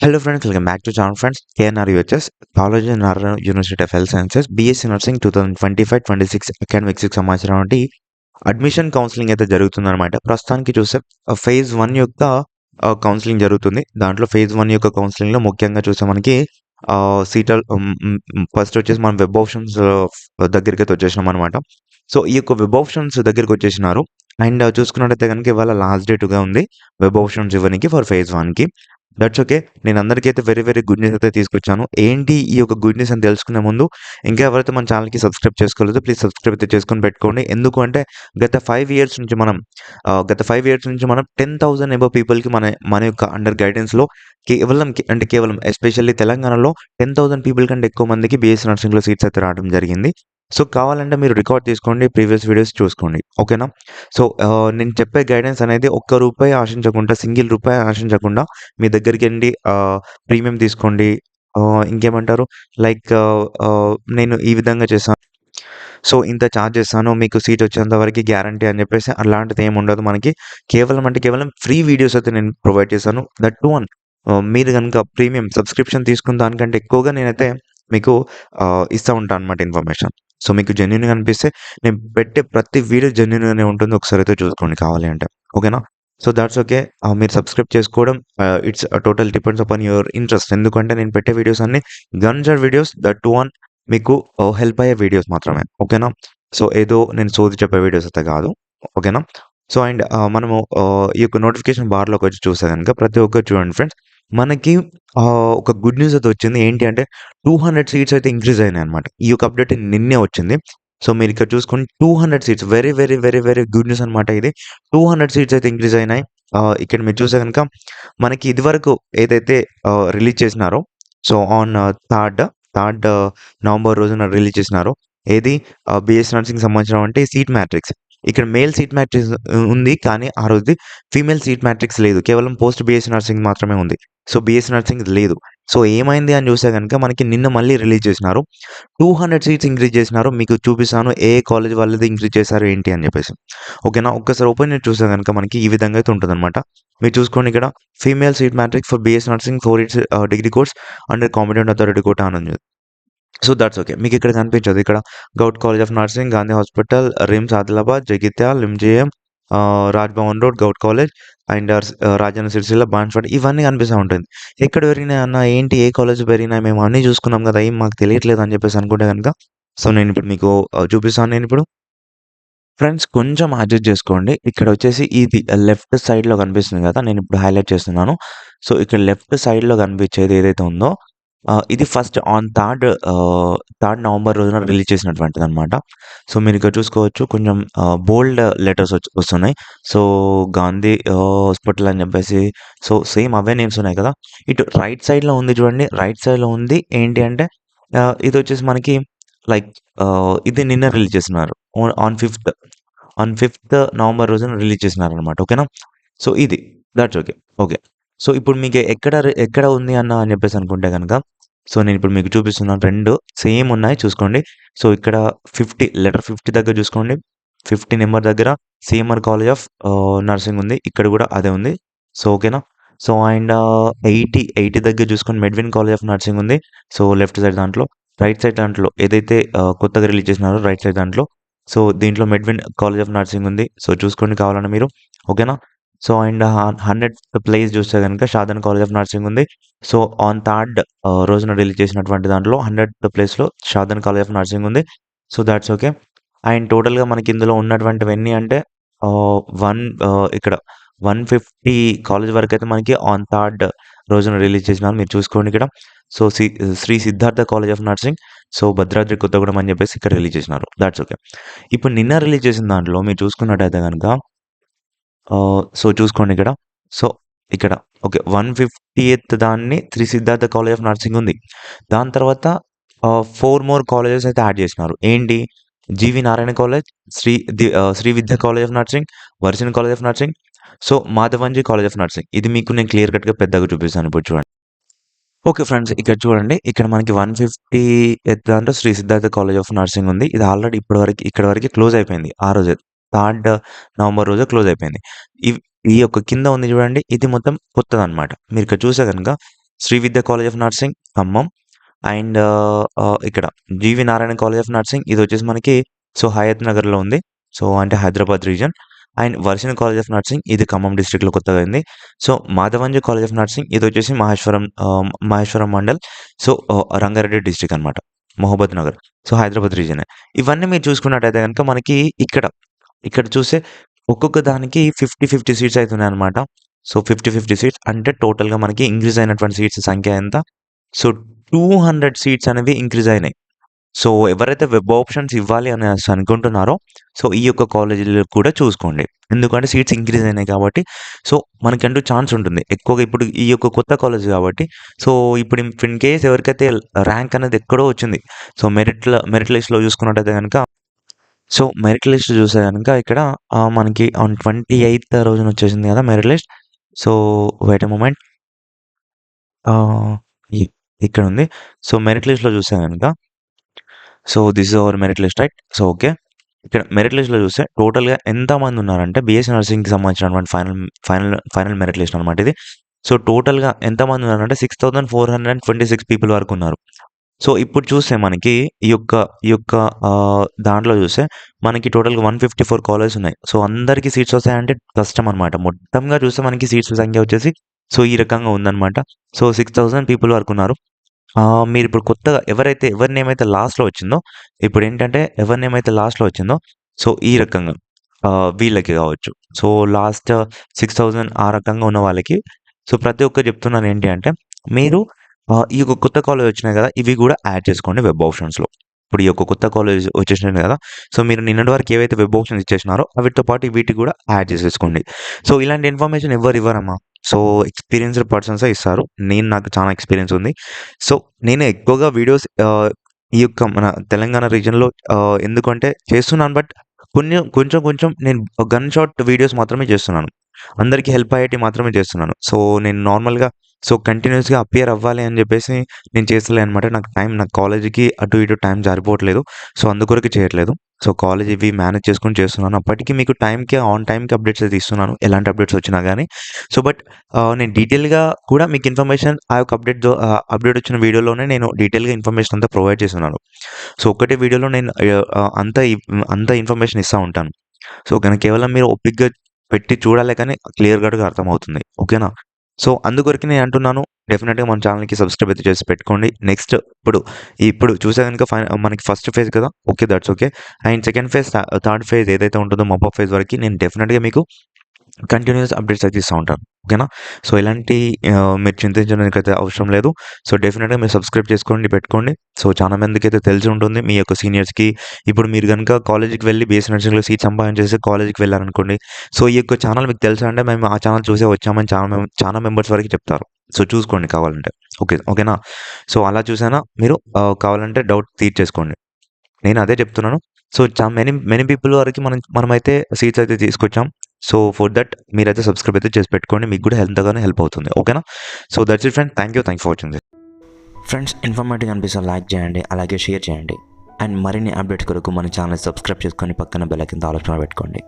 Hello friends welcome back to welcome friends KNR channel college KNR UHS, College in Narayana University of Health Sciences, BSc twenty 2025-26 six సంవత్సరం వంటి admission counselling అయితే జరుగుతుందన్నమాట. ప్రస్తుతానికి చూస్తే phase one యొక్క counselling జరుగుతుంది. దాంట్లో ఫేజ్ వన్ యొక్క కౌన్సిలింగ్లో ముఖ్యంగా చూస్తే మనకి సీటల్ ఫస్ట్ వచ్చేసి మనం వెబ్ ఆప్షన్స్ దగ్గరికి అయితే వచ్చేసినాం అనమాట సో ఈ యొక్క వెబ్ ఆప్షన్స్ దగ్గరికి వచ్చేసినారు. అండ్ చూసుకున్నట్టయితే కనుక ఇవాళ లాస్ట్ డేట్గా ఉంది. వెబ్ ఆప్షన్స్ ఇవ్వడానికి ఫర్ ఫేజ్ వన్కి దట్స్ ఓకే నేను అందరికీ అయితే వెరీ వెరీ గుడ్ న్యూస్ అయితే తీసుకొచ్చాను. ఏంటి ఈ యొక్క గుడ్ న్యూస్ అని తెలుసుకునే ముందు ఇంకా ఎవరైతే మన ఛానల్కి సబ్స్క్రైబ్ చేసుకోలేదో ప్లీజ్ సబ్స్క్రైబ్ అయితే చేసుకొని పెట్టుకోండి. ఎందుకు అంటే గత ఫైవ్ ఇయర్స్ నుంచి మనం గత ఫైవ్ ఇయర్స్ నుంచి మనం టెన్ థౌసండ్ ఎబో పీపుల్కి మన మన యొక్క అండర్ గైడెన్స్లో కేవలం అంటే కేవలం ఎస్పెషల్లీ తెలంగాణలో టెన్ థౌసండ్ పీపుల్ కంటే ఎక్కువ మందికి బీఎస్ నర్సింగ్లో సీట్స్ అయితే రావడం జరిగింది. సో కావాలంటే మీరు రికార్డ్ తీసుకోండి ప్రీవియస్ వీడియోస్ చూసుకోండి. ఓకేనా? సో నేను చెప్పే గైడెన్స్ అనేది ఒక్క రూపాయి ఆశించకుండా సింగిల్ రూపాయి ఆశించకుండా మీ దగ్గరికి వెళ్ళి ప్రీమియం తీసుకోండి. ఇంకేమంటారు? లైక్ నేను ఈ విధంగా చేశాను. సో ఇంత ఛార్జ్ చేస్తాను మీకు సీట్ వచ్చేంత వరకు గ్యారంటీ అని చెప్పేసి అలాంటిది ఏమి ఉండదు మనకి. కేవలం అంటే కేవలం ఫ్రీ వీడియోస్ అయితే నేను ప్రొవైడ్ చేశాను. దట్ టు వన్ మీరు కనుక ప్రీమియం సబ్స్క్రిప్షన్ తీసుకున్న దానికంటే ఎక్కువగా నేనైతే మీకు ఇస్తూ ఉంటాను అనమాట ఇన్ఫర్మేషన్. సో మీకు జెన్యున్గా అనిపిస్తే నేను పెట్టే ప్రతి వీడియో జెన్యున్గానే ఉంటుంది. ఒకసారి అయితే చూసుకోండి కావాలి అంటే. ఓకేనా? సో దాట్స్ ఓకే మీరు సబ్స్క్రైబ్ చేసుకోవడం it's total depends upon your interest ఎందుకంటే నేను పెట్టే వీడియోస్ అన్ని గన్జర్ వీడియోస్ దట్ వన్ మీకు హెల్ప్ అయ్యే వీడియోస్ మాత్రమే. ఓకేనా? సో ఏదో నేను సోది చెప్పే వీడియోస్ అయితే కాదు. ఓకేనా? సో అండ్ మనము ఈ యొక్క నోటిఫికేషన్ బార్లోకి వచ్చి చూస్తే కనుక ప్రతి ఒక్కరు చూడండి ఫ్రెండ్స్ మనకి ఒక గుడ్ న్యూస్ అయితే వచ్చింది. ఏంటి అంటే టూ హండ్రెడ్ సీట్స్ అయితే ఇంక్రీజ్ అయినాయి అనమాట ఈ యొక్క అప్డేట్ నిన్నే వచ్చింది. సో మీరు ఇక్కడ చూసుకొని two hundred seats very very very very good news అనమాట ఇది. టూ హండ్రెడ్ సీట్స్ అయితే ఇంక్రీజ్ అయినాయి. ఇక్కడ మీరు చూస్తే కనుక మనకి ఇదివరకు ఏదైతే రిలీజ్ చేసినారో so on third third November రోజున రిలీజ్ చేసినారో ఏది? బిఎస్ నర్సింగ్ సంబంధించిన అంటే సీట్ మ్యాట్రిక్స్ ఇక్కడ మేల్ సీట్ మ్యాట్రిక్స్ ఉంది. కానీ ఆ రోజు ఫీమేల్ సీట్ మ్యాట్రిక్స్ లేదు. కేవలం పోస్ట్ బిఎస్ నర్సింగ్ మాత్రమే ఉంది. సో బిఎస్సీ నర్సింగ్ లేదు. సో ఏమైంది అని చూస్తే కనుక మనకి నిన్న మళ్ళీ రిలీజ్ చేసినారు. టూ హండ్రెడ్ సీట్స్ ఇంక్రీజ్ చేసినారు. మీకు చూపిస్తాను ఏ కాలేజ్ వాళ్ళది ఇంక్రీజ్ చేశారు ఏంటి అని చెప్పేసి. ఓకేనా? ఒక్కసారి ఓపెన్ చేసి చూస్తే కనుక మనకి ఈ విధంగా అయితే ఉంటుంది అనమాట మీరు చూసుకోండి ఇక్కడ. Female seat matrix for BS nursing four it's degree course under competent authority quota అని ఉంది. సో దట్స్ ఓకే మీకు ఇక్కడ కనిపించదు. ఇక్కడ govt college of nursing Gandhi hospital RIMS Adilabad Jagtial MJM Rajbhavan road govt college and Rajanna Sircilla Banswada ఇవన్నీ కనిపిస్తూ ఉంటుంది ఎక్కడ పెరిగినాయి అన్న ఏంటి ఏ కాలేజ్ పెరిగినాయి మేము అన్నీ చూసుకున్నాం కదా ఏం మాకు తెలియట్లేదు అని చెప్పేసి అనుకుంటే కనుక సో నేను ఇప్పుడు మీకు చూపిస్తాను నేను ఇప్పుడు. ఫ్రెండ్స్ కొంచెం అడ్జస్ట్ చేసుకోండి. ఇక్కడ వచ్చేసి ఇది లెఫ్ట్ సైడ్లో కనిపిస్తుంది కదా నేను ఇప్పుడు హైలైట్ చేస్తున్నాను. సో ఇక్కడ లెఫ్ట్ సైడ్లో కనిపించేది ఏదైతే ఉందో ఇది first on third third November రోజున రిలీజ్ చేసినటువంటిది అనమాట సో మీరు ఇక్కడ చూసుకోవచ్చు కొంచెం బోల్డ్ లెటర్స్ వచ్చి వస్తున్నాయి. సో గాంధీ హాస్పిటల్ అని చెప్పేసి సో సేమ్ అవే నేమ్స్ ఉన్నాయి కదా. ఇటు రైట్ సైడ్లో ఉంది చూడండి రైట్ సైడ్లో ఉంది ఏంటి అంటే ఇది వచ్చేసి మనకి లైక్ ఇది నిన్న రిలీజ్ చేస్తున్నారు on fifth on fifth November రోజున రిలీజ్ చేసినారు అనమాట ఓకేనా? సో ఇది దట్స్ ఓకే ఓకే. సో ఇప్పుడు మీకు ఎక్కడ ఎక్కడ ఉంది అన్న అని చెప్పేసి అనుకుంటే కనుక సో నేను ఇప్పుడు మీకు చూపిస్తున్నాను రెండు సేమ్ ఉన్నాయి చూసుకోండి. సో ఇక్కడ ఫిఫ్టీ లెటర్ ఫిఫ్టీ దగ్గర చూసుకోండి. ఫిఫ్టీ నెంబర్ దగ్గర సిఎంఆర్ కాలేజ్ ఆఫ్ నర్సింగ్ ఉంది. ఇక్కడ కూడా అదే ఉంది. సో ఓకేనా? సో అండ్ ఎయిటీ ఎయిటీ దగ్గర చూసుకొని మెడ్విన్ కాలేజ్ ఆఫ్ నర్సింగ్ ఉంది. సో లెఫ్ట్ సైడ్ దాంట్లో రైట్ సైడ్ దాంట్లో ఏదైతే కొత్తగా రిలీజ్ చేసినారో రైట్ సైడ్ దాంట్లో. సో దీంట్లో మెడ్విన్ కాలేజ్ ఆఫ్ నర్సింగ్ ఉంది. సో చూసుకోండి కావాలన్నా మీరు. ఓకేనా? సో అండ్ హండ్రెడ్ ప్లేస్ చూస్తే కనుక షాదన్ కాలేజ్ ఆఫ్ నర్సింగ్ ఉంది. సో ఆన్ థర్డ్ రోజున రిలీజ్ చేసినటువంటి దాంట్లో హండ్రెడ్ ప్లేస్లో షాదన్ కాలేజ్ ఆఫ్ నర్సింగ్ ఉంది. So that's okay. అండ్ టోటల్గా మనకి ఇందులో ఉన్నటువంటివన్నీ అంటే వన్ ఇక్కడ వన్ ఫిఫ్టీ కాలేజ్ వరకు అయితే మనకి ఆన్ థర్డ్ రోజున రిలీజ్ చేసినారు. మీరు చూసుకోండి ఇక్కడ. So C Sri Siddhartha college of nursing. So Bhadradri Kothagudem అని చెప్పేసి ఇక్కడ రిలీజ్ చేసినారు. That's okay. ఇప్పుడు నిన్న రిలీజ్ చేసిన దాంట్లో మీరు చూసుకున్నట్టయితే కనుక సో చూసుకోండి ఇక్కడ. సో ఇక్కడ ఓకే వన్ ఫిఫ్టీ ఎయిత్ దాన్ని three Siddhartha college of nursing ఉంది. దాని తర్వాత ఫోర్ మోర్ కాలేజెస్ అయితే యాడ్ చేసినారు. ఏంటి? GV Narayana college Sri the- Sri Vidya college of nursing version college of nursing so మాధవంజీ college of nursing. ఇది మీకు నేను క్లియర్ కట్గా పెద్దగా చూపిస్తాను ఇప్పుడు చూడండి. ఓకే ఫ్రెండ్స్ ఇక్కడ చూడండి. ఇక్కడ మనకి వన్ ఫిఫ్టీ ఎత్ దాంట్లో Sri Siddhartha college of nursing ఉంది. ఇది ఆల్రెడీ ఇప్పటి వరకు ఇక్కడ వరకు క్లోజ్ అయిపోయింది ఆ రోజే. థర్డ్ నవంబర్ రోజు క్లోజ్ అయిపోయింది. ఈ యొక్క కింద ఉంది చూడండి ఇది మొత్తం కొత్తది అనమాట మీరు ఇక్కడ చూసే కనుక Sri Vidya college of nursing Khammam and ఇక్కడ GV Narayana college of nursing ఇది వచ్చేసి మనకి సో హయత్ నగర్లో ఉంది. సో అంటే హైదరాబాద్ రీజన్. అండ్ వర్షిన్ కాలేజ్ ఆఫ్ నర్సింగ్ ఇది ఖమ్మం డిస్ట్రిక్ట్లో కొత్తగా అయింది సో మాధవంజు కాలేజ్ ఆఫ్ నర్సింగ్ ఇది వచ్చేసి మహేశ్వరం మహేశ్వరం మండల్. సో రంగారెడ్డి డిస్ట్రిక్ట్ అనమాట మహబూబ్ నగర్ సో హైదరాబాద్ రీజన్. ఇవన్నీ మీరు చూసుకున్నట్టయితే కనుక మనకి ఇక్కడ ఇక్కడ చూస్తే ఒక్కొక్క దానికి ఫిఫ్టీ ఫిఫ్టీ సీట్స్ అవుతున్నాయి అనమాట సో ఫిఫ్టీ ఫిఫ్టీ సీట్స్ అంటే టోటల్గా మనకి ఇంక్రీజ్ అయినటువంటి సీట్స్ సంఖ్య ఎంత? సో టూ హండ్రెడ్ సీట్స్ అనేవి ఇంక్రీజ్ అయినాయి. సో ఎవరైతే వెబ్ ఆప్షన్స్ ఇవ్వాలి అని అనుకుంటున్నారో సో ఈ యొక్క కాలేజీలో కూడా చూసుకోండి. ఎందుకంటే సీట్స్ ఇంక్రీజ్ అయినాయి కాబట్టి సో మనకంటూ ఛాన్స్ ఉంటుంది. ఎక్కువగా ఇప్పుడు ఈ యొక్క కొత్త కాలేజ్ కాబట్టి సో ఇప్పుడు ఇన్ కేస్ ఎవరికైతే ర్యాంక్ అనేది ఎక్కడో వచ్చింది సో మెరిట్ల మెరిట్ లిస్ట్లో చూసుకున్నట్టయితే కనుక సో మెరిట్ లిస్ట్ చూసే కనుక ఇక్కడ మనకి ఆన్ ట్వంటీ ఎయిత్ రోజున వచ్చేసింది కదా merit list so wait moment ఇక్కడ ఉంది. సో మెరిట్ లిస్ట్లో చూసే కనుక so this is our merit list right so okay ఇక్కడ మెరిట్ లిస్ట్లో చూస్తే టోటల్గా ఎంతమంది ఉన్నారంటే బీఎస్సీ నర్సింగ్కి సంబంధించినటువంటి final final final merit list అనమాట ఇది. సో టోటల్గా ఎంతమంది ఉన్నారంటే six thousand four hundred and twenty six people వరకు ఉన్నారు. సో ఇప్పుడు చూస్తే మనకి ఈ యొక్క ఈ యొక్క దాంట్లో చూస్తే మనకి టోటల్గా వన్ ఫిఫ్టీ ఫోర్ కాలేజెస్ ఉన్నాయి. సో అందరికీ సీట్స్ వస్తాయంటే కష్టం అనమాట మొత్తంగా చూస్తే మనకి సీట్స్ సంఖ్య వచ్చేసి సో ఈ రకంగా ఉందన్నమాట. సో సిక్స్ థౌసండ్ పీపుల్ వరకు ఉన్నారు. మీరు ఇప్పుడు కొత్తగా ఎవరైతే ఎవరి నేమ్ అయితే లాస్ట్లో వచ్చిందో ఇప్పుడు ఏంటంటే ఎవరి నేమ్ అయితే లాస్ట్లో వచ్చిందో సో ఈ రకంగా వీళ్ళకి కావచ్చు. సో లాస్ట్ సిక్స్ థౌజండ్ ఆ రకంగా ఉన్న వాళ్ళకి. సో ప్రతి ఒక్కరు చెప్తున్నాను ఏంటి అంటే మీరు ఈ యొక్క కొత్త కాలేజ్ వచ్చినాయి కదా ఇవి కూడా యాడ్ చేసుకోండి వెబ్ ఆప్షన్స్లో ఇప్పుడు ఈ యొక్క కొత్త కాలేజ్ వచ్చేసినాయి కదా సో మీరు నిన్నటి వరకు ఏవైతే వెబ్ ఆప్షన్స్ ఇచ్చేసినారో వీటితో పాటు వీటికి కూడా యాడ్ చేసేసుకోండి. సో ఇలాంటి ఇన్ఫర్మేషన్ ఎవరు ఇవ్వరమ్మా? సో ఎక్స్పీరియన్స్డ్ పర్సన్సే ఇస్తారు. నేను నాకు చాలా ఎక్స్పీరియన్స్ ఉంది. సో నేను ఎక్కువగా వీడియోస్ ఈ యొక్క మన తెలంగాణ రీజన్లో ఎందుకంటే చేస్తున్నాను బట్ కొన్ని కొంచెం కొంచెం నేను గన్ షాట్ వీడియోస్ మాత్రమే చేస్తున్నాను. అందరికీ హెల్ప్ అయ్యేటి మాత్రమే చేస్తున్నాను. సో నేను నార్మల్గా సో కంటిన్యూస్గా అపియర్ అవ్వాలి అని చెప్పేసి నేను చేస్తలే అనమాట నాకు టైం నాకు కాలేజీకి అటు ఇటు టైం సరిపోవట్లేదు సో అందుకొరకు చేయట్లేదు. సో కాలేజ్ ఇవి మేనేజ్ చేసుకొని చేస్తున్నాను. అప్పటికి మీకు టైంకి ఆన్ టైంకి అప్డేట్స్ అయితే ఇస్తున్నాను. ఎలాంటి అప్డేట్స్ వచ్చినా కానీ సో బట్ నేను డీటెయిల్గా కూడా మీకు ఇన్ఫర్మేషన్ ఆ యొక్క అప్డేట్ అప్డేట్ వచ్చిన వీడియోలోనే నేను డీటెయిల్గా ఇన్ఫర్మేషన్ అంతా ప్రొవైడ్ చేస్తున్నాను. సో ఒకటే వీడియోలో నేను అంత అంత ఇన్ఫర్మేషన్ ఇస్తూ ఉంటాను. సో కానీ కేవలం మీరు ఒప్పిగ్గా పెట్టి చూడాలి కానీ క్లియర్ కట్గా అర్థమవుతుంది. ఓకేనా? సో అందుకొరకు నేను అంటున్నాను డెఫినెట్గా మన ఛానల్కి సబ్స్క్రైబ్ అయితే చేసి పెట్టుకోండి. నెక్స్ట్ ఇప్పుడు ఇప్పుడు చూసే కనుక మనకి ఫస్ట్ ఫేజ్ కదా? Okay that's okay and second phase third phase ఏదైతే ఉంటుందో మబ్బా ఫేజ్ వరకు నేను డెఫినెట్గా మీకు కంటిన్యూస్ అప్డేట్స్ అయితే ఇస్తూ ఉంటాను ఓకేనా? సో ఇలాంటి మీరు చింతించడానికి అయితే అవసరం లేదు. సో డెఫినెట్గా మీరు సబ్స్క్రైబ్ చేసుకోండి పెట్టుకోండి. సో చాలా మందికి అయితే తెలిసి ఉంటుంది మీ యొక్క సీనియర్స్కి ఇప్పుడు మీరు కనుక కాలేజీకి వెళ్ళి బేస్ నర్సింగ్లో సీట్ సంపాదించేసి కాలేజీకి వెళ్ళారనుకోండి సో ఈ యొక్క ఛానల్ మీకు తెలుసా అంటే మేము ఆ ఛానల్ చూసే వచ్చామని చాలా చాలా మెంబర్స్ వరకు చెప్తారు. సో చూసుకోండి కావాలంటే. ఓకే ఓకేనా? సో అలా చూసానా మీరు? కావాలంటే డౌట్ తీర్చేసుకోండి. నేను అదే చెప్తున్నాను. సో చా మెనీ మెనీ పీపుల్ వరకు మనం మనమైతే సీట్స్ అయితే తీసుకొచ్చాం. సో ఫర్ దట్ మీరైతే సబ్స్క్రైబ్ అయితే చేసి పెట్టుకోండి మీకు కూడా ఎంతగానో హెల్ప్ అవుతుంది ఓకేనా? So that's it friend thank you thank for watching. Friends informative అనిపిస్తే లైక్ చేయండి అలాగే షేర్ చేయండి అండ్ మరిన్ని అప్డేట్స్ కొరకు మన ఛానల్ సబ్స్క్రైబ్ చేసుకొని పక్కన బెల్ కింద ఆలోచన పెట్టుకోండి.